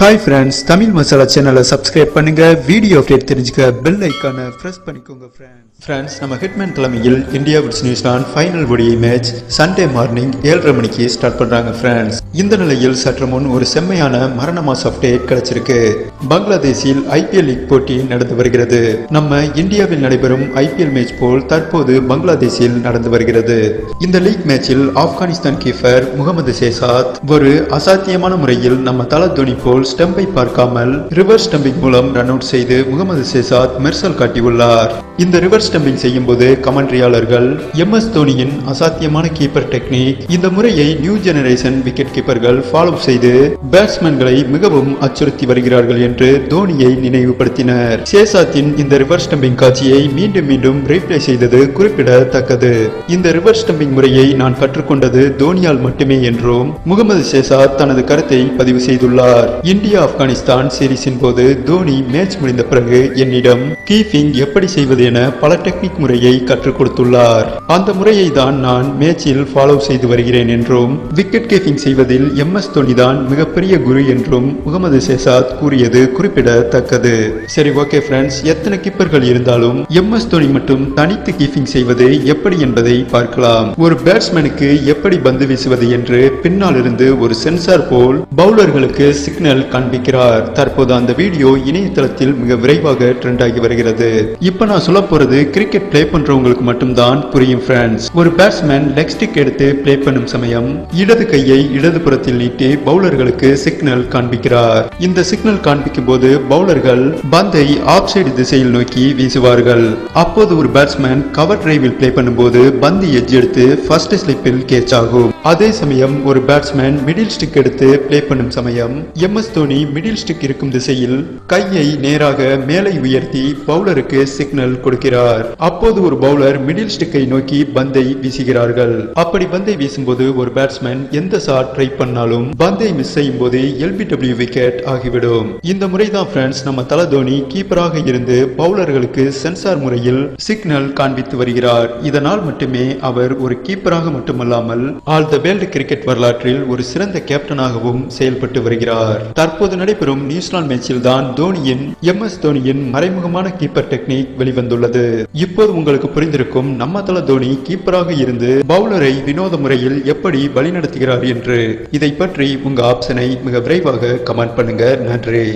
Hi friends Tamil masala சேனலை subscribe பண்ணுங்க. Video update தெரிஞ்சுக்க பெல் ஐக்கானை ப்ரெஸ் பண்ணிக்கோங்க ஃப்ரெண்ட்ஸ் ஃப்ரெண்ட்ஸ் நம்ம ஹிட்மேன் தலைமையில் India vs New Zealand final ODI match Sunday morning ஏழரை மணிக்கு ஸ்டார்ட் பண்ணுறாங்க ஃப்ரெண்ட்ஸ் இந்த நிலையில் சற்று முன் ஒரு செம்மையான மரண மாஸ் அப்டேட் கிடைச்சிருக்கு. பங்களாதேஷில் ஐபிஎல் லீக் போட்டி நடந்து வருகிறது. நம்ம இந்தியாவில் நடைபெறும் ஐபிஎல் மேட்ச் போல் தற்போது பங்களாதேஷில் நடந்து வருகிறது. இந்த லீக் மேட்சில் ஆப்கானிஸ்தான் கீப்பர் முகமது சேசாத் ஒரு அசாத்தியமான முறையில் நம்ம தல தோனி போல் ஸ்டம்பை பார்க்காமல் ரிவர்ஸ் ஸ்டம்பிங் மூலம் ரன் அவுட் செய்து முகமது சேசாத் மெர்சல் காட்டியுள்ளார். இந்த ரிவர்ஸ் ஸ்டம்பிங் செய்யும் போது கமெண்ட்ரியாளர்கள் எம் எஸ் தோனியின் அசாத்தியமான கீப்பர் டெக்னிக் இந்த முறையை நியூ ஜெனரேஷன் விக்கெட் கீப்பர்கள் ஃபாலோ செய்து பேட்ஸ்மேன்களை மிகவும் அச்சுறுத்தி வருகிறார்கள் என்று தோனியை நினைவுபடுத்தினர். சேசாத்தின் இந்த ரிவர்ஸ் ஸ்டம்பிங் காட்சியை மீண்டும் மீண்டும் ரீப்ளே செய்தது குறிப்பிடத்தக்கது. இந்த ரிவர்ஸ் ஸ்டம்பிங் முறையை நான் கற்றுக்கொண்டது தோனியால் மட்டுமே என்றும் முகமது சேசாத் தனது கருத்தை பதிவு செய்துள்ளார். இந்தியா ஆப்கானிஸ்தான் சீரிஸின் போது தோனி மேட்ச் முடிந்த பிறகு என்னிடம் கீப்பிங் எப்படி செய்வது என பல டெக்னிக் முறையை கற்றுக் கொடுத்துள்ளார். அந்த முறையை தான் நான் மேட்சில் ஃபாலோ செய்து வருகிறேன் என்றும் விக்கெட் கீப்பிங் செய்வதில் எம் எஸ் தோனி தான் மிகப்பெரிய குரு என்றும் முகமது சேசாத் கூறியது குறிப்பிடத்தக்கது. சரி ஓகே ஃப்ரெண்ட்ஸ் எத்தனை கீப்பர்கள் இருந்தாலும் எம் எஸ் தோனி மட்டும் தனித்து கீப்பிங் செய்வது எப்படி என்பதை பார்க்கலாம். ஒரு பேட்ஸ்மேனுக்கு எப்படி பந்து வீசுவது என்று பின்னால் இருந்து ஒரு சென்சார் போல் பவுலர்களுக்கு சிக்னல் காண்பிக்கிறார். தற்போது அந்த வீடியோ இணையதளத்தில் மிக விரைவாக ட்ரெண்ட் ஆகி வருகிறது. இப்ப நான் சொல்ல போறது கிரிக்கெட் ப்ளே பண்றவங்களுக்கு மட்டும்தான் புரியும் ஃப்ரெண்ட்ஸ் ஒரு பேட்ஸ்மேன் லெக் ஸ்டிக் எடுத்து பிளே பண்ணும் சமயம் இடது கையை இடது புறத்தில் நீட்டி பவுலர்களுக்கு சிக்னல் காண்பிக்கிறார். இந்த சிக்னல் காண்பிக்கும் போது பவுலர்கள் பந்தை ஆஃப் சைடு திசையில் நோக்கி வீசுவார்கள். அப்போது ஒரு பேட்ஸ்மேன் கவர் டிரைவில் பிளே பண்ணும்போது பந்து எஜ் எடுத்து ஃபர்ஸ்ட் ஸ்லிப்பில் கேட்ச் ஆகும். அதே சமயம் ஒரு பேட்ஸ்மேன் மிடில் ஸ்டிக் எடுத்து ப்ளே பண்ணும் சமயம் M S Dhoni middle stick இருக்கும் திசையில் கையை நேராக மேலே உயர்த்தி பவுலருக்கு சிக்னல் கொடுக்கிறார். அப்போது ஒரு பவுலர் மிடில் ஸ்டிக்கை நோக்கி பந்தை வீசுகிறார்கள். அப்படி பந்தை வீசும்போது ஒரு பேட்ஸ்மேன் எந்த ஷாட் ட்ரை பண்ணாலும் பந்தை மிஸ் செய்யும் போது எல்பிடபிள்யூ விக்கெட் ஆகிவிடும். இந்த முறைதான் ஃப்ரெண்ட்ஸ் நம்ம தல தோனி கீப்பராக இருந்து பவுலர்களுக்கு சென்சார் முறையில் சிக்னல் காண்பித்து வருகிறார். இதனால் மட்டுமே அவர் ஒரு கீப்பராக மட்டுமல்லாமல் ஆல் த வேர்ல்டு கிரிக்கெட் வரலாற்றில் ஒரு சிறந்த கேப்டனாகவும் செயல்பட்டு வருகிறார். தற்போது நடைபெறும் நியூசிலாந்து மேட்சில் தான் தோனியின் எம் எஸ் தோனியின் மறைமுகமான கீப்பர் டெக்னிக் வெளிவந்துள்ளது. இப்போது உங்களுக்கு புரிந்திருக்கும் நம்ம தல தோனி கீப்பராக இருந்து பவுலரை வினோத முறையில் எப்படி வழிநடத்துகிறார் என்று இதை பற்றி உங்க ஆப்ஷனை மிக விரைவாக கமெண்ட் பண்ணுங்க. நன்றி.